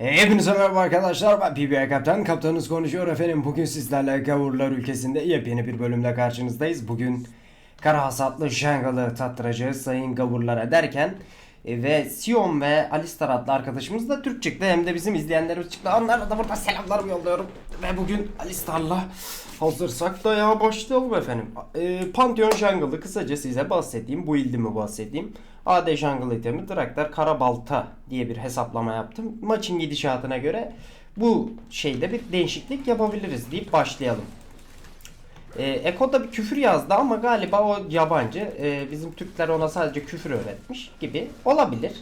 E, Hepinize merhaba arkadaşlar ben PBA Kaptan. Kaptanınız konuşuyor efendim. Bugün sizlerle Gavurlar ülkesinde yepyeni bir bölümde karşınızdayız. Bugün Kara hasatlı Jungle'ı tattıracağız sayın Gavurlara derken ve Sion ve Alistar adlı arkadaşımız da Türk çıktı. Hem de bizim izleyenlerimiz çıktı. Onlara da burada selamlarımı yolluyorum. Ve bugün Alistar'la hazırsak da ya başlayalım efendim. E, Pantheon Jungle'ı kısaca size bahsedeyim. Bu ildimi bahsedeyim. AD Jungle itemi Draktar Karabalta diye bir hesaplama yaptım. Maçın gidişatına göre bu şeyde bir değişiklik yapabiliriz deyip başlayalım. Ee, Eko'da bir küfür yazdı ama galiba o yabancı. Ee, bizim Türkler ona sadece küfür öğretmiş gibi olabilir.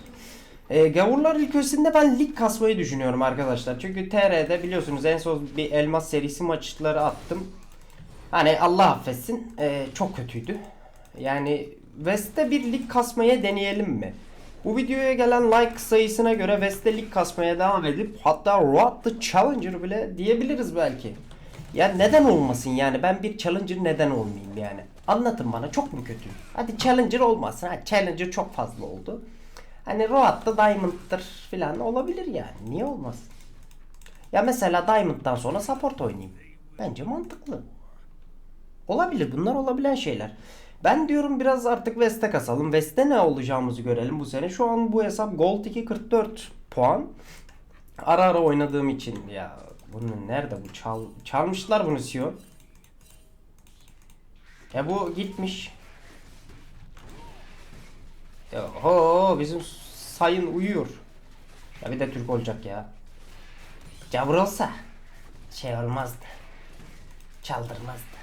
Ee, Gavurlar ülkesinde ben lig kasmayı düşünüyorum arkadaşlar. Çünkü TR'de biliyorsunuz en son bir elmas serisi maçları attım. Hani Allah affetsin ee, çok kötüydü. Yani West'te bir lig kasmaya deneyelim mi? Bu videoya gelen like sayısına göre West'te lig kasmaya devam edip hatta Road the Challenger bile diyebiliriz belki. Ya neden olmasın yani ben bir Challenger neden olmayayım yani? Anlatın bana çok mu kötü? Hadi Challenger olmasın. Ha, Challenger çok fazla oldu. Hani Road'da Diamond'dır falan olabilir yani. Niye olmasın? Ya mesela Diamond'dan sonra support oynayayım. Bence mantıklı. Olabilir bunlar olabilen şeyler. Ben diyorum biraz artık West'e kasalım. West'te ne olacağımızı görelim bu sene. Şu an bu hesap Gold 2 44 puan. Ara ara oynadığım için ya bunun nerede bu çal çalmışlar bunu Sion. Ya bu gitmiş. Ya ho bizim sayın uyuyor. Ya bir de Türk olacak ya. Cavur olsa şey olmazdı. Çaldırmazdı.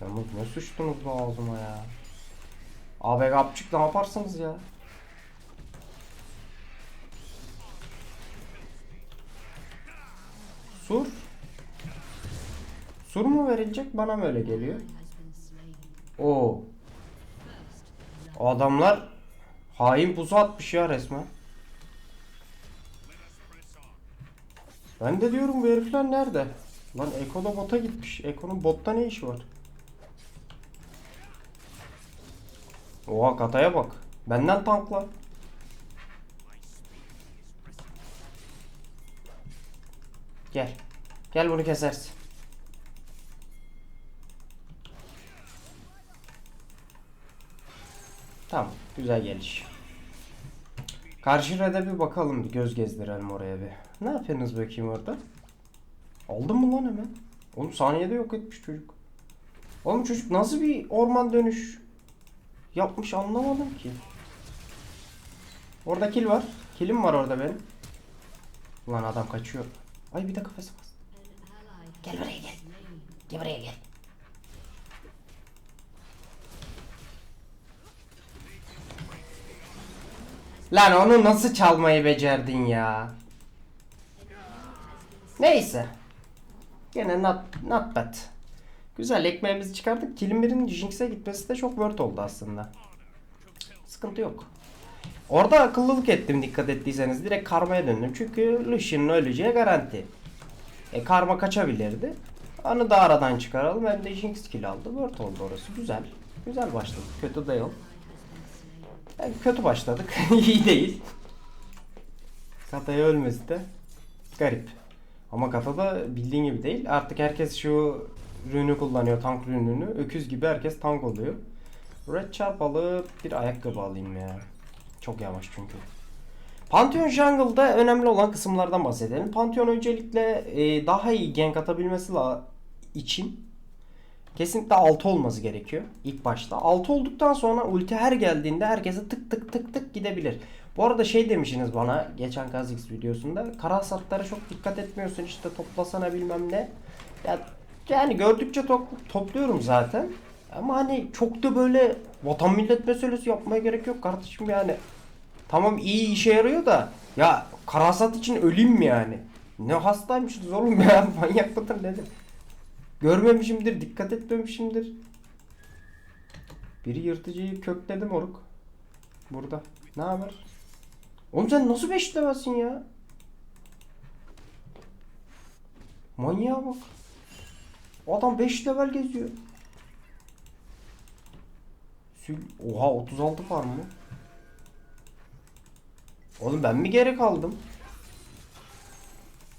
Yalnız ne sıçtınız bu ağzıma ya. Abi kapçık ne yaparsınız ya? Sur. Sur mu verilecek bana mı öyle geliyor? Oo. Adamlar hain pusu atmış ya resmen. Ben de diyorum bu herifler nerede? Lan Eko da bota gitmiş. Eko'nun botta ne işi var? Oha kataya bak. Benden tankla. Gel. Gel bunu kesersin. Tamam. Güzel geliş. Karşı rede bir bakalım. Bir göz gezdirelim oraya bir. Ne yapıyorsunuz bakayım orada? Aldın mı lan hemen? Oğlum saniyede yok etmiş çocuk. Oğlum çocuk nasıl bir orman dönüş yapmış anlamadım ki. Orada kill var. Killim var orada benim. Ulan adam kaçıyor. Ay bir de kafası bas. Gel buraya gel. Gel buraya gel. Lan onu nasıl çalmayı becerdin ya? Neyse. Gene not, not bad. Güzel ekmeğimizi çıkardık. Kilimlerin Jinx'e gitmesi de çok word oldu aslında. Sıkıntı yok. Orada akıllılık ettim dikkat ettiyseniz. Direkt karmaya döndüm. Çünkü Lucian'ın öleceği garanti. E karma kaçabilirdi. Onu da aradan çıkaralım. Hem de Jinx kill aldı. Word oldu orası. Güzel. Güzel başladık. Kötü değil. Yani kötü başladık. İyi değil. Kataya ölmesi de garip. Ama Kata'da bildiğin gibi değil. Artık herkes şu rünü kullanıyor. Tank rününü. Öküz gibi herkes tank oluyor. Red çarp alıp bir ayakkabı alayım ya. Çok yavaş çünkü. Pantheon Jungle'da önemli olan kısımlardan bahsedelim. Pantheon öncelikle e, daha iyi gank atabilmesi için kesinlikle 6 olması gerekiyor ilk başta. 6 olduktan sonra ulti her geldiğinde herkese tık tık tık tık gidebilir. Bu arada şey demişsiniz bana geçen Kazix videosunda kara hasatlara çok dikkat etmiyorsun işte toplasana bilmem ne. Ya, yani gördükçe to- topluyorum zaten. Ama hani çok da böyle vatan millet meselesi yapmaya gerek yok kardeşim yani. Tamam iyi işe yarıyor da ya kara hasat için öleyim mi yani? Ne hastaymışız oğlum ya manyak mıdır nedir? Görmemişimdir, dikkat etmemişimdir. Biri yırtıcıyı kökledi moruk. Burada. Ne haber? Oğlum sen nasıl beşlemezsin ya? Manyağa bak. Adam 5 level geziyor. Oha 36 var mı? Oğlum ben mi geri kaldım?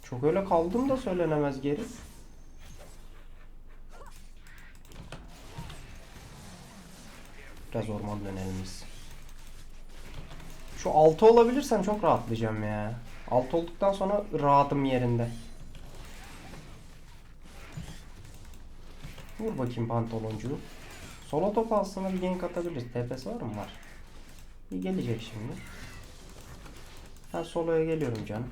Çok öyle kaldım da söylenemez geri. Biraz orman dönelim biz. Şu 6 olabilirsem çok rahatlayacağım ya. 6 olduktan sonra rahatım yerinde. Vur bakayım pantoloncuğu. Solo top aslında bir gank atabiliriz. TP'si var mı? Var. Bir gelecek şimdi. Ben soloya geliyorum canım.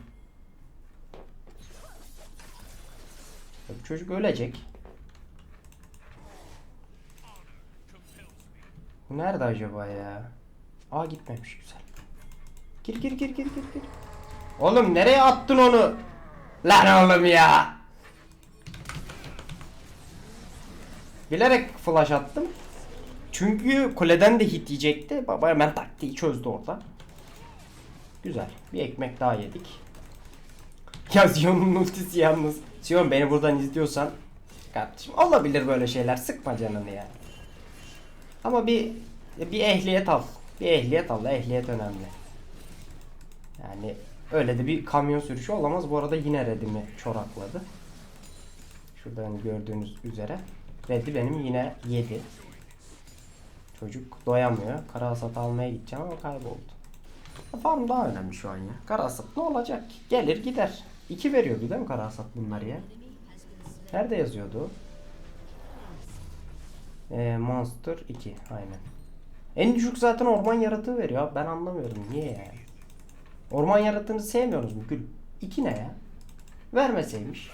Bu çocuk ölecek. Nerede acaba ya? Aa gitmemiş güzel. Gir gir gir gir gir gir. Oğlum nereye attın onu? Lan oğlum ya. Bilerek flash attım. Çünkü kuleden de hit yiyecekti. Baba hemen taktiği çözdü orada. Güzel. Bir ekmek daha yedik. Ya Zion'un ultisi yalnız. Zion beni buradan izliyorsan kardeşim olabilir böyle şeyler. Sıkma canını ya. Ama bir bir ehliyet al. Bir ehliyet al. Ehliyet önemli. Yani öyle de bir kamyon sürüşü olamaz. Bu arada yine redimi çorakladı. Şuradan gördüğünüz üzere. Reddi benim yine yedi. Çocuk doyamıyor. Kara hasat almaya gideceğim ama kayboldu. Farm daha önemli şu an ya. Kara hasat ne olacak? Gelir gider. 2 veriyordu değil mi kara hasat bunlar ya? Nerede yazıyordu? Ee, Monster 2 aynen. En düşük zaten orman yaratığı veriyor. Ben anlamıyorum niye yani. Orman yaratığını sevmiyoruz mu Gül? 2 ne ya? Vermeseymiş.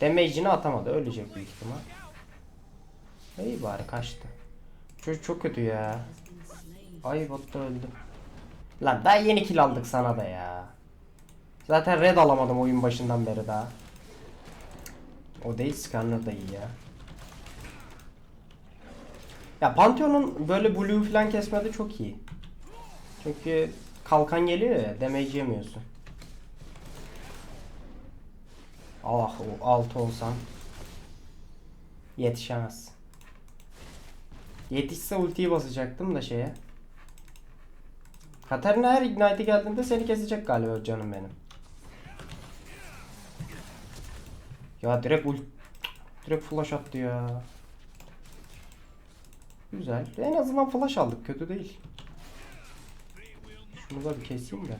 Damage'ini atamadı. Ölecek büyük ihtimal. İyi bari kaçtı. Çocuk çok kötü ya. Ay botta öldü. Lan daha yeni kill aldık sana da ya. Zaten red alamadım oyun başından beri daha. O değil Scanner da iyi ya. Ya Pantheon'un böyle blue falan kesmedi çok iyi. Çünkü kalkan geliyor ya damage yemiyorsun. Ah o altı olsam yetişemez. Yetişse ultiyi basacaktım da şeye. Katarina her ignite geldiğinde seni kesecek galiba canım benim. Ya direkt ult direkt flash attı ya. Güzel. En azından flash aldık. Kötü değil. Şunu da bir keseyim de.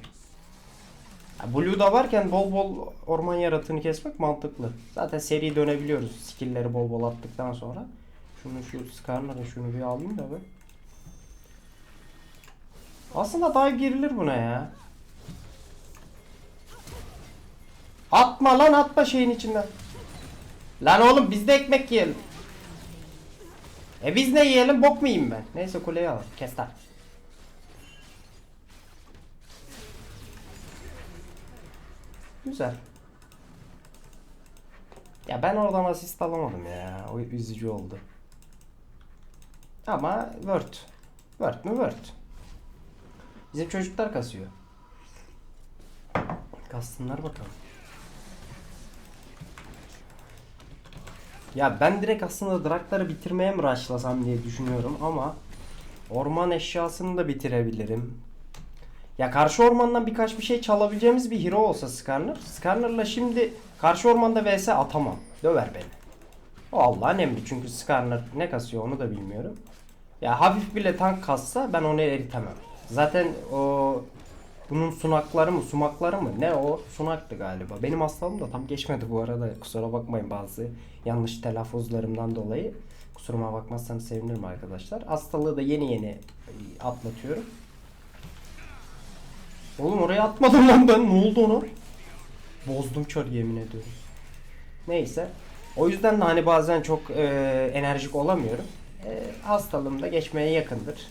Ya Blue'da varken bol bol orman yaratığını kesmek mantıklı. Zaten seri dönebiliyoruz skill'leri bol bol attıktan sonra. Şunu şu Skarner'ı şunu bir alayım da be. Aslında dive girilir buna ya. Atma lan atma şeyin içinden. Lan oğlum biz de ekmek yiyelim. E biz ne yiyelim bok mu ben? Neyse kuleyi al. Kes lan. Güzel. Ya ben oradan asist alamadım ya. O üzücü oldu. Ama Word. Word mü Word? Bizim çocuklar kasıyor. Kassınlar bakalım. Ya ben direkt aslında Draktar'ı bitirmeye mi rushlasam diye düşünüyorum ama orman eşyasını da bitirebilirim. Ya karşı ormandan birkaç bir şey çalabileceğimiz bir hero olsa Skarner. Skarner'la şimdi karşı ormanda vs atamam. Döver beni. O Allah'ın emri çünkü Skarner ne kasıyor onu da bilmiyorum. Ya hafif bile tank kassa ben onu eritemem. Zaten o bunun sunakları mı sumakları mı ne o sunaktı galiba. Benim hastalığım da tam geçmedi bu arada kusura bakmayın bazı yanlış telaffuzlarımdan dolayı. Kusuruma bakmazsanız sevinirim arkadaşlar. Hastalığı da yeni yeni atlatıyorum. Oğlum oraya atmadım lan ben. Ne oldu ona? Bozdum çar yemin ediyorum. Neyse. O yüzden de hani bazen çok e, enerjik olamıyorum. E, hastalığım da geçmeye yakındır.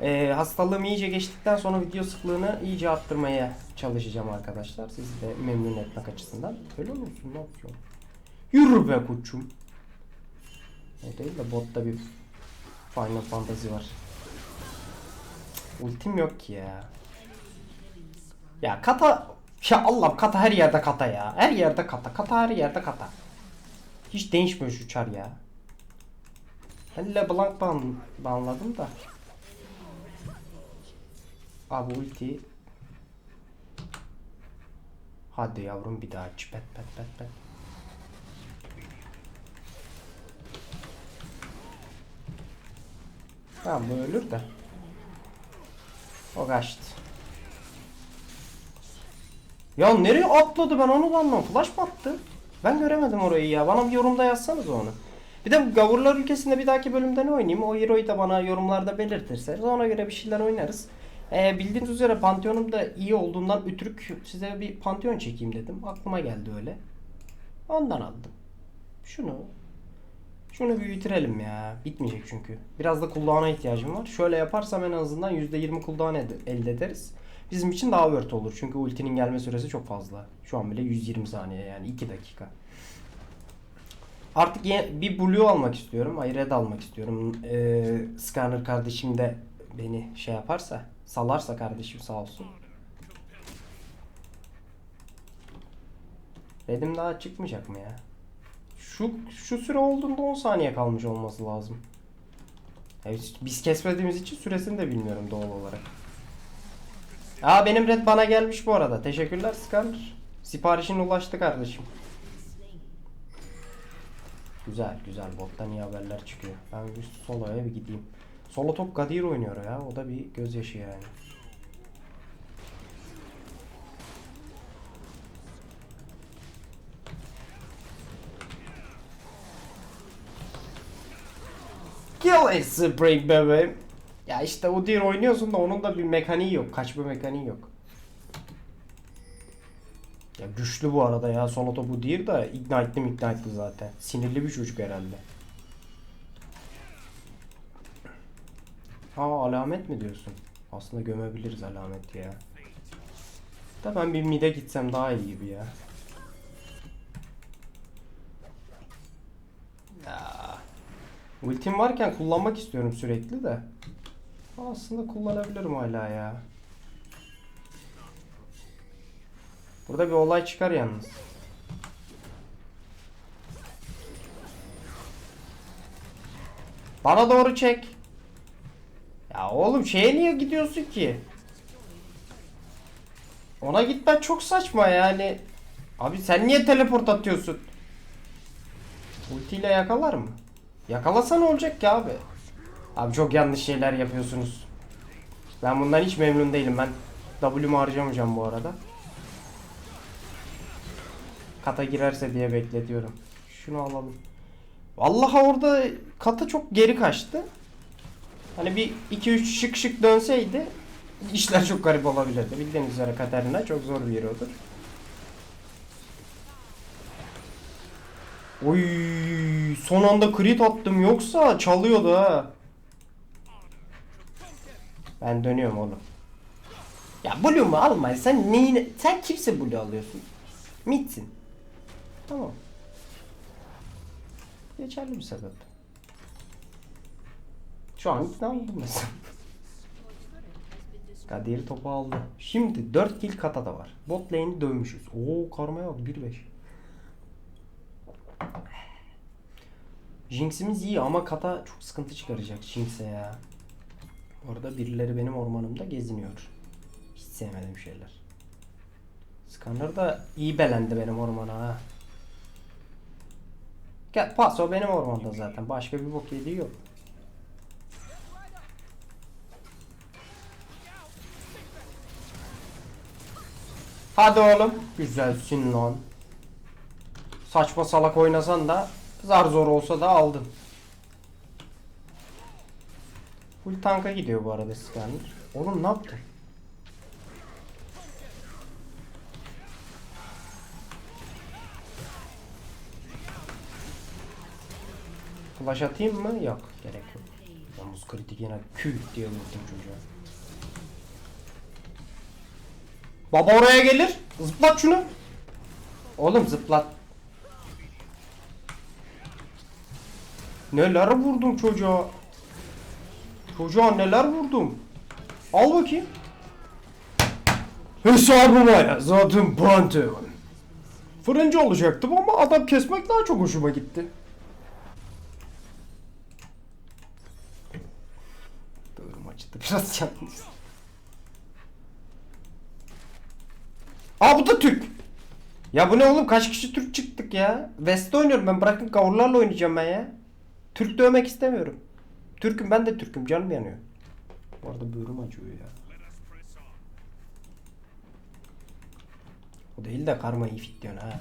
E, hastalığım iyice geçtikten sonra video sıklığını iyice arttırmaya çalışacağım arkadaşlar. Sizi de memnun etmek açısından. Öyle olursun ne yapıyorsun? Yürü be koçum. O değil de botta bir Final Fantasy var. Ultim yok ki ya. Ya kata ya Allah'ım kata her yerde kata ya. Her yerde kata. Kata her yerde kata. Hiç değişmiyor şu çar ya. Ben LeBlanc ban banladım da. Abi ulti. Hadi yavrum bir daha aç. Pet pet pet pet. Tamam bu ölür de. O kaçtı. Ya nereye atladı ben onu da anlamadım. Flash mı attı? Ben göremedim orayı ya. Bana bir yorumda yazsanız onu. Bir de Gavurlar ülkesinde bir dahaki bölümde ne oynayayım? O hero'yu da bana yorumlarda belirtirseniz ona göre bir şeyler oynarız. Ee, bildiğiniz üzere Pantheon'um da iyi olduğundan ütrük size bir Pantheon çekeyim dedim. Aklıma geldi öyle. Ondan aldım. Şunu şunu büyütürelim ya. Bitmeyecek çünkü. Biraz da cooldown'a ihtiyacım var. Şöyle yaparsam en azından %20 cooldown elde ederiz. Bizim için daha worth olur. Çünkü ultinin gelme süresi çok fazla. Şu an bile 120 saniye yani 2 dakika. Artık bir blue almak istiyorum. Ay red almak istiyorum. Ee, Scanner kardeşim de beni şey yaparsa, salarsa kardeşim sağ olsun. Red'im daha çıkmayacak mı ya? Şu şu süre olduğunda 10 saniye kalmış olması lazım. Evet, biz kesmediğimiz için süresini de bilmiyorum doğal olarak. Aa benim red bana gelmiş bu arada. Teşekkürler Scanner. Siparişin ulaştı kardeşim. Güzel güzel bottan iyi haberler çıkıyor. Ben bir soloya bir gideyim. Solo top Gadir oynuyor ya. O da bir gözyaşı yani. Kill a spring baby. Ya işte o diğer oynuyorsun da onun da bir mekaniği yok. Kaçma mekaniği yok. Ya güçlü bu arada ya. Solo topu değil de ignite'li ignite'lı zaten. Sinirli bir çocuk herhalde. Ha alamet mi diyorsun? Aslında gömebiliriz alamet ya. Da ben bir mid'e gitsem daha iyi gibi ya. Ya. Ultim varken kullanmak istiyorum sürekli de. Aslında kullanabilirim hala ya. Burada bir olay çıkar yalnız. Bana doğru çek. Ya oğlum şeye niye gidiyorsun ki? Ona gitmen çok saçma yani. Abi sen niye teleport atıyorsun? Ultiyle yakalar mı? Yakalasa ne olacak ki abi? Abi çok yanlış şeyler yapıyorsunuz. Ben bundan hiç memnun değilim. Ben W'mu harcamayacağım bu arada. Kata girerse diye bekletiyorum. Şunu alalım. Vallahi orada kata çok geri kaçtı. Hani bir 2-3 şık şık dönseydi işler çok garip olabilirdi. Bildiğiniz üzere Katarina çok zor bir yeri odur. Oy son anda crit attım yoksa çalıyordu ha. Ben dönüyorum oğlum. Ya Blue'mu alma. Sen neyine... Sen kimse Blue alıyorsun? Midsin. Tamam. Geçerli bir sebep. Şu an ikna oldum mesela. Kadir topu aldı. Şimdi 4 kill kata da var. Bot lane'i dövmüşüz. Oo karmaya bak 1-5. Jinx'imiz iyi ama kata çok sıkıntı çıkaracak Jinx'e ya. Orada birileri benim ormanımda geziniyor. Hiç sevmediğim şeyler. Scanner da iyi belendi benim ormana ha. Gel Paso benim ormanda zaten. Başka bir bok yediği yok. Hadi oğlum. Güzelsin lan. Saçma salak oynasan da zar zor olsa da aldın. Full tanka gidiyor bu arada Scanner. Oğlum ne yaptın? Flash atayım mı? Yok. Gerek yok. Yalnız kritik yine küt diye vurdum çocuğa. Baba oraya gelir. Zıplat şunu. Oğlum zıplat. Neler vurdum çocuğa. Çocuğa neler vurdum. Al bakayım. Hesabıma ya zaten Pantheon. Fırıncı olacaktım ama adam kesmek daha çok hoşuma gitti. Doğru acıdı biraz yalnız. Aa bu da Türk. Ya bu ne oğlum kaç kişi Türk çıktık ya. West oynuyorum ben bırakın gavurlarla oynayacağım ben ya. Türk dövmek istemiyorum. Türk'üm ben de Türk'üm canım yanıyor. Bu arada böğrüm acıyor ya. O değil de karma iyi fit diyorsun ha.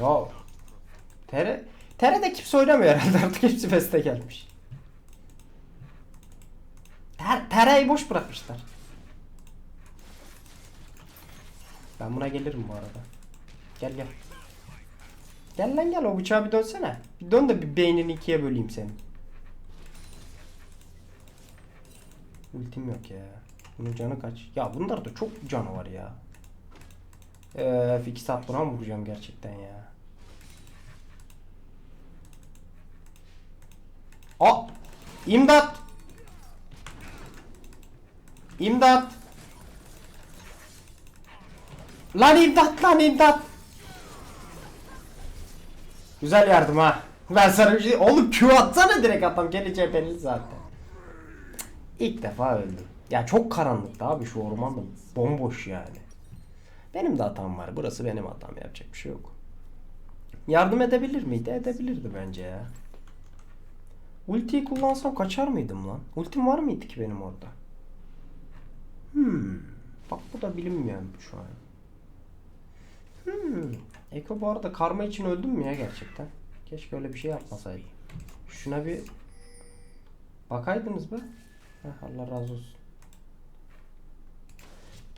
Ya TR TR'de kimse oynamıyor herhalde artık hepsi Fest'e gelmiş. Ter, TR'yi boş bırakmışlar. Ben buna gelirim bu arada. Gel gel. Gel lan gel o bıçağı bir dönsene. Bir dön de bir beynini ikiye böleyim senin. Ultim yok ya. Bunun canı kaç? Ya bunlar da çok canı var ya. Eee iki saat buna mı vuracağım gerçekten ya? Aa! İmdat! İmdat! Lan imdat lan imdat! Güzel yardım ha. Ben sana bir şey... Oğlum Q atsana direkt adam geleceği belli zaten. İlk defa öldüm. Ya çok karanlıktı abi şu orman da bomboş yani. Benim de hatam var. Burası benim hatam. Yapacak bir şey yok. Yardım edebilir miydi? Edebilirdi bence ya. Ultiyi kullansam kaçar mıydım lan? Ultim var mıydı ki benim orada? Hmm. Bak bu da bilinmeyen şu an. Hmm. Eko bu arada karma için öldün mü ya gerçekten? Keşke öyle bir şey yapmasaydı. Şuna bir bakaydınız be. Heh, Allah razı olsun.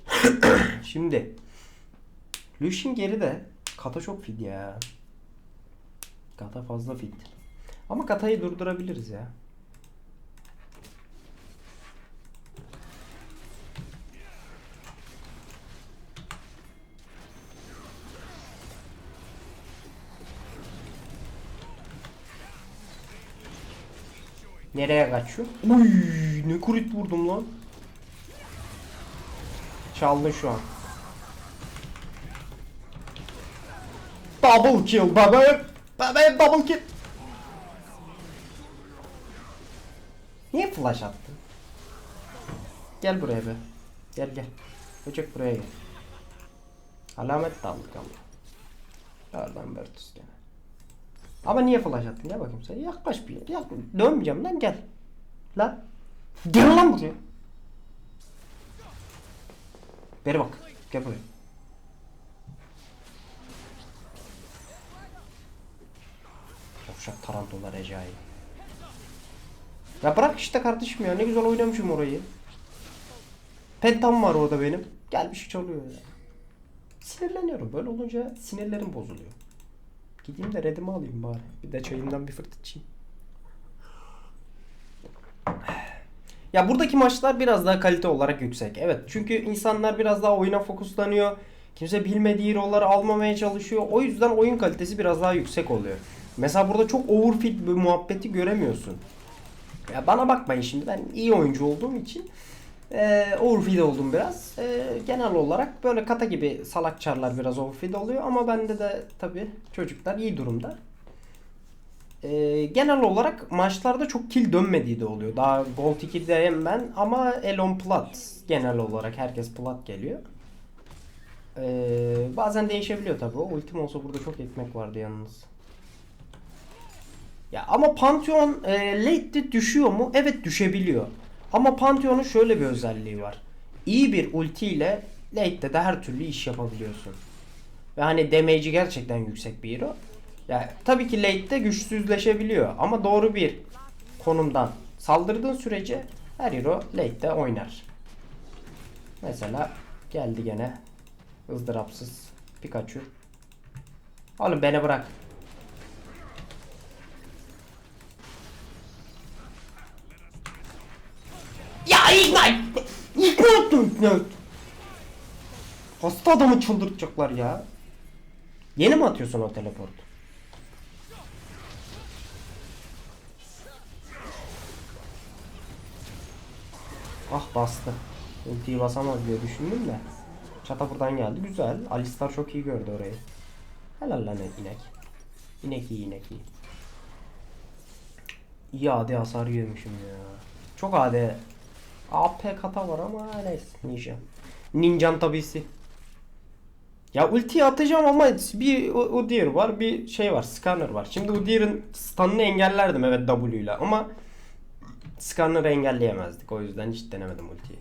Şimdi Lucian geride. Kata çok fit ya. Kata fazla fit. Ama Kata'yı durdurabiliriz ya. Nereye kaçıyor? Uy, ne kurit vurdum lan. Çaldın şu an. Double kill baba. Baba double kill. Niye flash attın? Gel buraya be. Gel gel. Çocuk buraya gel. Alamet de aldık ama. Oradan Bertus gene. Ama niye flash attın? Gel bakayım sen. Yaklaş bir yer. Yaklaş. Dönmeyeceğim lan gel. Lan. Gel lan buraya. Beri bak. Gel buraya. Yavşak tarantula Recai. Ya bırak işte kardeşim ya ne güzel oynamışım orayı. Pentam var orada benim. Gelmiş çalıyor ya. Sinirleniyorum. Böyle olunca sinirlerim bozuluyor. Gideyim de redimi alayım bari. Bir de çayımdan bir fırt içeyim. Ya buradaki maçlar biraz daha kalite olarak yüksek. Evet çünkü insanlar biraz daha oyuna fokuslanıyor. Kimse bilmediği rolleri almamaya çalışıyor. O yüzden oyun kalitesi biraz daha yüksek oluyor. Mesela burada çok overfit bir muhabbeti göremiyorsun. Ya bana bakmayın şimdi ben iyi oyuncu olduğum için e, overfeed oldum biraz. E, genel olarak böyle kata gibi salak çarlar biraz overfeed oluyor ama bende de tabi çocuklar iyi durumda. E, genel olarak maçlarda çok kill dönmediği de oluyor. Daha Gold 2'deyim ben ama Elon Plat genel olarak herkes Plat geliyor. E, bazen değişebiliyor tabi. Ultim olsa burada çok ekmek vardı yalnız. Ya ama Pantheon e, late'de düşüyor mu? Evet düşebiliyor. Ama Pantheon'un şöyle bir özelliği var. İyi bir ulti ile late'de de her türlü iş yapabiliyorsun. Ve hani damage'i gerçekten yüksek bir hero. Ya tabii ki late'de güçsüzleşebiliyor ama doğru bir konumdan saldırdığın sürece her hero late'de oynar. Mesela geldi gene ızdırapsız Pikachu. Oğlum beni bırak. Hasta adamı çıldırtacaklar ya. Yeni mi atıyorsun o teleport? Ah bastı. Ultiyi basamaz diye düşündüm de. Çata buradan geldi. Güzel. Alistar çok iyi gördü orayı. Helal lan inek. İnek iyi inek iyi. iyi AD hasar yiyormuşum ya. Çok AD. AP kata var ama neyse ninja. Ninjan tabisi. Ya ultiyi atacağım ama bir Udyr var bir şey var scanner var. Şimdi Udyr'ın stun'ını engellerdim evet W ile ama scanner'ı engelleyemezdik. O yüzden hiç denemedim ultiyi.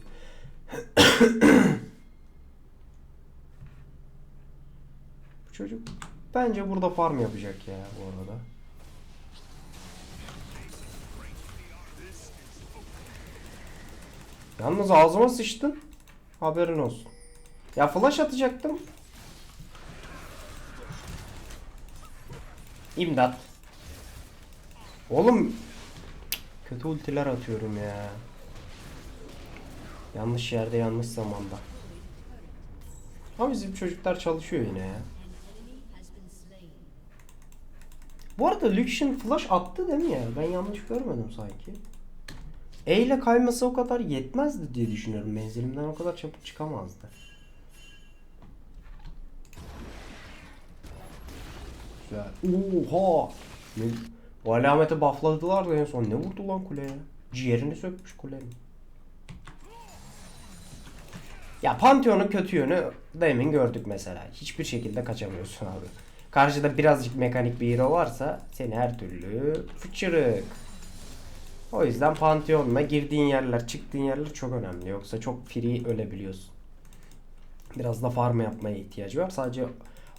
Bu çocuk bence burada farm yapacak ya bu arada. Yalnız ağzıma sıçtın. Haberin olsun. Ya flash atacaktım. İmdat. Oğlum kötü ultiler atıyorum ya. Yanlış yerde yanlış zamanda. Ama bizim çocuklar çalışıyor yine ya. Bu arada Lucian flash attı değil mi ya? Ben yanlış görmedim sanki. E ile kayması o kadar yetmezdi diye düşünüyorum. Menzilimden o kadar çabuk çıkamazdı. Güzel. Oha! Ne? O alameti buffladılar da en son ne vurdu lan kuleye? Ciğerini sökmüş kulenin. Ya Pantheon'un kötü yönü demin gördük mesela. Hiçbir şekilde kaçamıyorsun abi. Karşıda birazcık mekanik bir hero varsa seni her türlü fıçırık. O yüzden Pantheon'la girdiğin yerler, çıktığın yerler çok önemli. Yoksa çok free ölebiliyorsun. Biraz da farm yapmaya ihtiyacı var. Sadece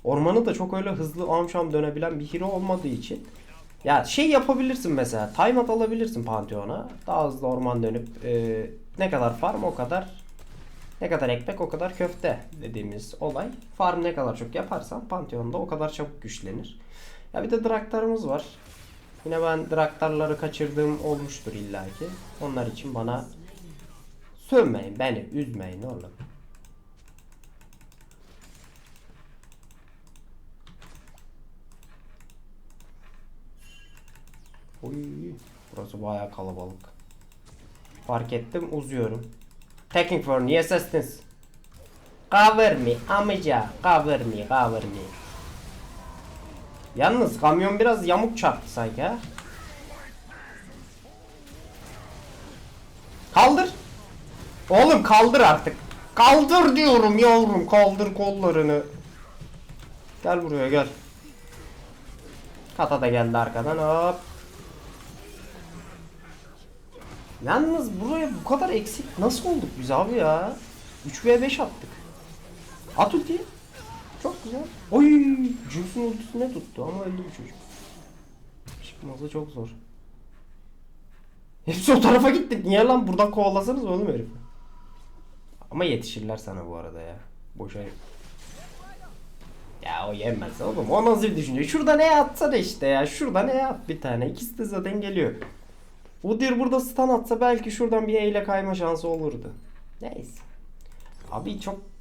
ormanı da çok öyle hızlı amşam dönebilen bir hero olmadığı için ya şey yapabilirsin mesela. Time out alabilirsin Pantheon'a. Daha hızlı orman dönüp e, ne kadar farm o kadar ne kadar ekmek o kadar köfte dediğimiz olay. Farm ne kadar çok yaparsan Pantheon'da o kadar çabuk güçlenir. Ya bir de Draktar'ımız var. Yine ben Draktar'ları kaçırdığım olmuştur illaki. Onlar için bana sövmeyin beni üzmeyin oğlum. Oy, burası bayağı kalabalık. Fark ettim uzuyorum. Taking for new assistance. Cover me amca. Cover me cover me. Yalnız kamyon biraz yamuk çarptı sanki ha. Kaldır. Oğlum kaldır artık. Kaldır diyorum yavrum. Kaldır kollarını. Gel buraya gel. Kata da geldi arkadan hop. Yalnız buraya bu kadar eksik nasıl olduk biz abi ya? 3v5 attık. At ultiyi. Çok güzel. Oy, Jinx'in ultisine tuttu ama öldü bu çocuk. Çıkması çok zor. Hepsi o tarafa gittik. Niye lan buradan kovalasanız oğlum herif. Ama yetişirler sana bu arada ya. Boşa. Ya o yemez oğlum. O nasıl bir düşünce? Şurada ne atsana işte ya. Şurada ne at bir tane. İkisi de zaten geliyor. Udyr burada stun atsa belki şuradan bir eyle kayma şansı olurdu. Neyse. Abi çok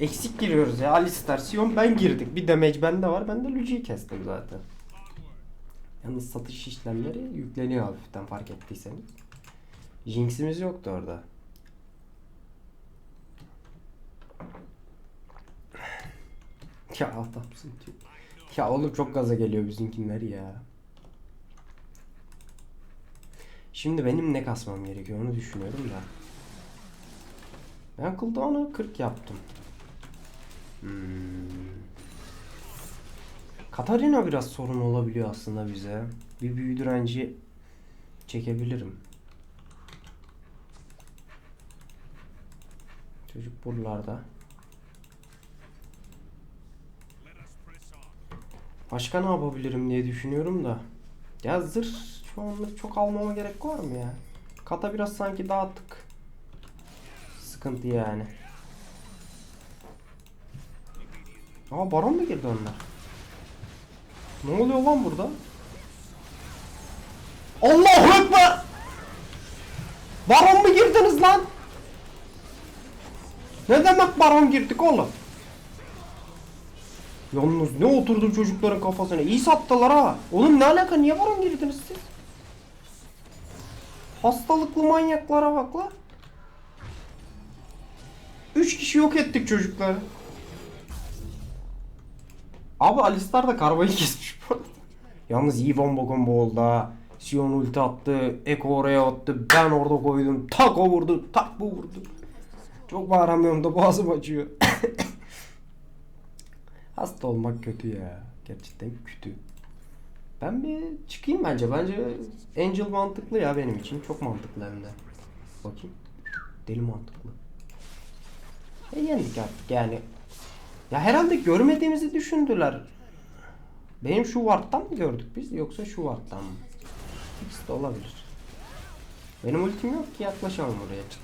eksik giriyoruz ya. Alistar, Sion ben girdik. Bir damage bende var. Ben de Luci'yi kestim zaten. Yalnız satış işlemleri yükleniyor hafiften fark ettiyseniz. Jinx'imiz yoktu orada. Ya diyor. Ya oğlum çok gaza geliyor bizimkinler ya. Şimdi benim ne kasmam gerekiyor onu düşünüyorum da. Ben cooldown'u 40 yaptım. Hmm. Katarina biraz sorun olabiliyor aslında bize. Bir büyü direnci çekebilirim. Çocuk buralarda. Başka ne yapabilirim diye düşünüyorum da. Ya zırh şu anda çok almama gerek var mı ya? Kata biraz sanki dağıttık. Sıkıntı yani. Aa baron mu girdi onlar? Ne oluyor lan burada? Allahu Ekber! Baron mu girdiniz lan? Ne demek baron girdik oğlum? Yalnız ne oturdu çocukların kafasına. İyi sattılar ha. Oğlum ne alaka niye baron girdiniz siz? Hastalıklı manyaklara bak la. Üç kişi yok ettik çocukları. Abi Alistar da karbayı kesmiş bu arada. Yalnız iyi bomba combo oldu ha. Sion ulti attı. Eko oraya attı. Ben orada koydum. Tak o vurdu. Tak bu vurdu. Çok bağıramıyorum da boğazım acıyor. Hasta olmak kötü ya. Gerçekten kötü. Ben bir çıkayım bence. Bence Angel mantıklı ya benim için. Çok mantıklı hem de. Bakayım. Deli mantıklı. E yendik artık yani. Ya herhalde görmediğimizi düşündüler. Benim şu ward'tan mı gördük biz yoksa şu ward'tan mı? İkisi de olabilir. Benim ultim yok ki yaklaşamam oraya çık.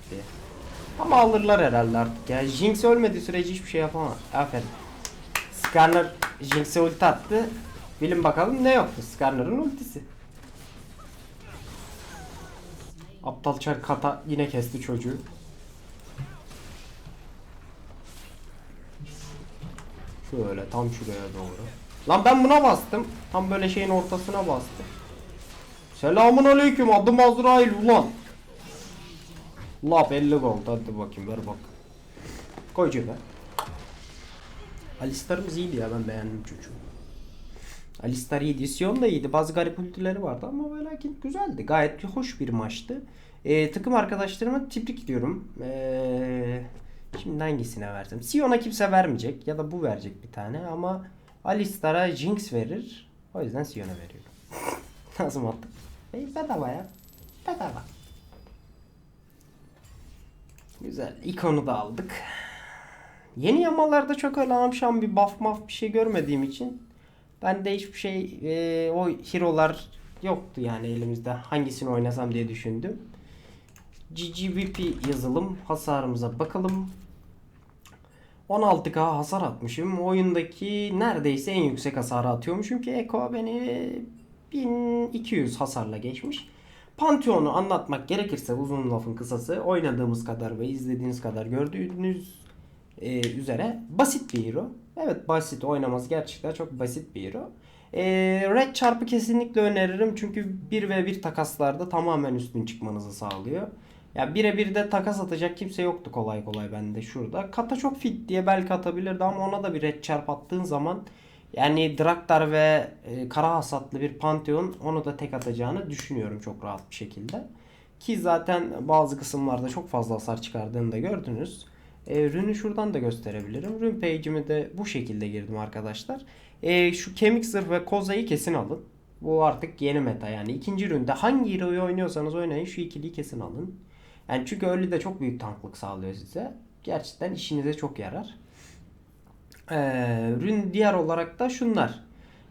Ama alırlar herhalde artık ya. Jinx ölmediği sürece hiçbir şey yapamaz. Aferin. Skarner Jinx'e ulti attı. Bilin bakalım ne yoktu Skarner'ın ultisi. Aptal çar kata yine kesti çocuğu. Şöyle tam şuraya doğru. Lan ben buna bastım. Tam böyle şeyin ortasına bastım. Selamun aleyküm adım Azrail ulan. La 50 gold hadi bakayım ver bak. Koy cebe. Alistar'ımız iyiydi ya ben beğendim çocuğu. Alistar iyiydi. Sion da iyiydi. Bazı garip ultileri vardı ama ve lakin güzeldi. Gayet hoş bir maçtı. Ee, takım arkadaşlarıma tebrik ediyorum. Ee, şimdi hangisine versem? Sion'a kimse vermeyecek ya da bu verecek bir tane ama Alistar'a Jinx verir. O yüzden Sion'a veriyorum. Nasıl mantık? E, bedava ya. Bedava. Güzel. İkonu da aldık. Yeni yamalarda çok öyle amşam bir buff maf bir şey görmediğim için ben de hiçbir şey e, o hero'lar yoktu yani elimizde hangisini oynasam diye düşündüm. GGVP yazalım hasarımıza bakalım. 16k hasar atmışım. Oyundaki neredeyse en yüksek hasarı atıyormuşum ki Eko beni 1200 hasarla geçmiş. Pantheon'u anlatmak gerekirse uzun lafın kısası oynadığımız kadar ve izlediğiniz kadar gördüğünüz e, üzere basit bir hero. Evet basit oynaması gerçekten çok basit bir hero. E, Red çarpı kesinlikle öneririm çünkü 1 ve 1 takaslarda tamamen üstün çıkmanızı sağlıyor. Ya birebir de takas atacak kimse yoktu kolay kolay bende şurada. Kata çok fit diye belki atabilirdi ama ona da bir red çarp attığın zaman yani Draktar ve e, kara hasatlı bir Pantheon onu da tek atacağını düşünüyorum çok rahat bir şekilde. Ki zaten bazı kısımlarda çok fazla hasar çıkardığını da gördünüz. E, rünü şuradan da gösterebilirim. Rün page'imi de bu şekilde girdim arkadaşlar. E, şu kemik zırh ve kozayı kesin alın. Bu artık yeni meta yani. ikinci ründe hangi hero'yu oynuyorsanız oynayın şu ikiliyi kesin alın. Yani çünkü öyle de çok büyük tanklık sağlıyor size. Gerçekten işinize çok yarar. Ee, rün diğer olarak da şunlar.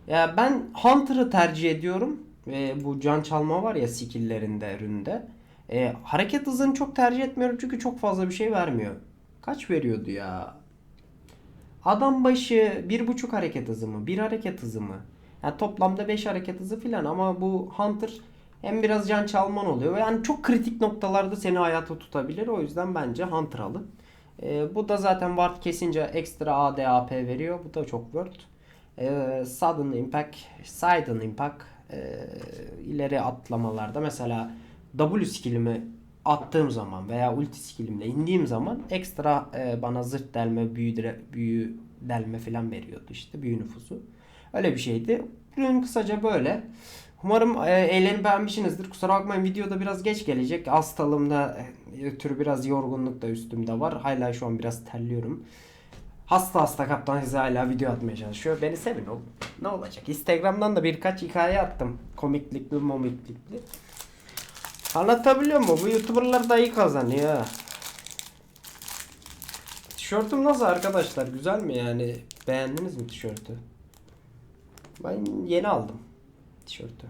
Ya ben Hunter'ı tercih ediyorum. Ve bu can çalma var ya skill'lerinde ründe. Ee, hareket hızını çok tercih etmiyorum çünkü çok fazla bir şey vermiyor. Kaç veriyordu ya? Adam başı bir buçuk hareket hızı mı? Bir hareket hızı mı? Yani toplamda 5 hareket hızı filan ama bu Hunter hem biraz can çalman oluyor. Yani çok kritik noktalarda seni hayata tutabilir. O yüzden bence Hunter alın. Ee, bu da zaten ward kesince ekstra AD AP veriyor. Bu da çok worth. Ee, sudden impact, sudden impact e, ileri atlamalarda mesela W skillimi attığım zaman veya ulti skillimle indiğim zaman ekstra e, bana zırt delme, büyü, dire- büyü delme falan veriyordu işte büyü nüfusu. Öyle bir şeydi. Ürün kısaca böyle. Umarım e, eğlenip beğenmişsinizdir. Kusura bakmayın videoda biraz geç gelecek. Hastalığımda e, ötürü biraz yorgunluk da üstümde var. Hala şu an biraz terliyorum. Hasta hasta kaptan size hala video atmaya çalışıyor. Beni sevin oğlum. Ne olacak? Instagram'dan da birkaç hikaye attım. Komiklikli momiklikli. Anlatabiliyor muyum? Bu youtuberlar da iyi kazanıyor. Tişörtüm nasıl arkadaşlar? Güzel mi yani? Beğendiniz mi tişörtü? Ben yeni aldım tişörtü.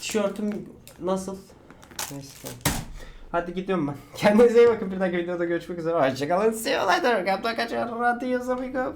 Tişörtüm nasıl? Neyse. Hadi gidiyorum ben. Kendinize iyi bakın. Bir dahaki videoda görüşmek üzere. Hoşçakalın. See you later. Kaptan kaçar. Radyo Zamiko.